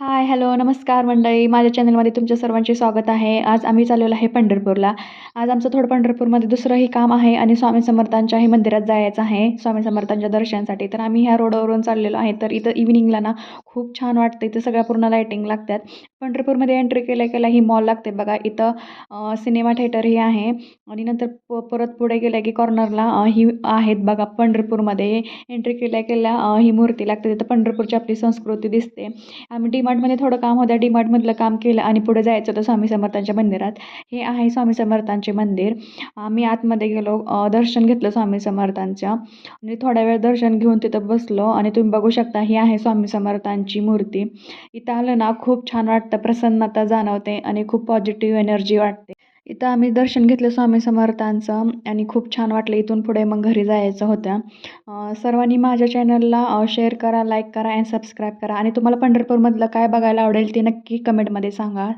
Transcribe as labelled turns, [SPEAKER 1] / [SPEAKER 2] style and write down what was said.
[SPEAKER 1] Hi hello नमस्कार मंडळी. माझ्या चॅनलमध्ये तुमच्या सर्वांचे स्वागत आहे. आज आम्ही चाललेलो आहे पंढरपूरला. आज आमचं थोडं पंढरपूरमध्ये दुसरंही काम आहे आणि स्वामी समर्थांच्याही मंदिरात जायचं आहे. स्वामी समर्थांच्या दर्शनासाठी. तर आम्ही ह्या रोडवरून चाललेलो आहे. तर इथं इव्हिनिंगला ना खूप छान वाटतं. इथं सगळ्या पूर्ण लाईटिंग लागतात. पंढरपूरमध्ये एंट्री केल्या केल्या ही मॉल लागते बघा. इथं सिनेमा थिएटरही आहे. आणि नंतर प परत पुढे गेल्या की कॉर्नरला ही आहेत बघा पंढरपूरमध्ये. एंट्री केल्या केल्या ही मूर्ती लागते. तिथं पंढरपूरची आपली संस्कृती दिसते. आम्ही डीमार्टमध्ये थोडं काम होतं. डीमार्टमधलं काम केलं आणि पुढे जायचं होतं स्वामी समर्थांच्या मंदिरात. हे आहे स्वामी समर्थांचे मंदिर. आम्ही आतमध्ये गेलो दर्शन घेतलं स्वामी समर्थांचं आणि थोड्या वेळ दर्शन घेऊन तिथं बसलो आणि तुम्ही बघू शकता ही आहे स्वामी समर्थांची मूर्ती. इथं आलं ना खूप छान वाटतं प्रसन्नता जाणवते आणि खूप पॉझिटिव्ह एनर्जी वाटते. इथं आम्ही दर्शन घेतलं स्वामी समर्थांचं आणि खूप छान वाटलं इथून पुढे मग घरी जायचं होतं. सर्वांनी माझ्या चॅनलला शेअर करा लाईक करा अँड सबस्क्राईब करा. आणि तुम्हाला पंढरपूरमधलं काय बघायला आवडेल ते नक्की कमेंटमध्ये सांगा.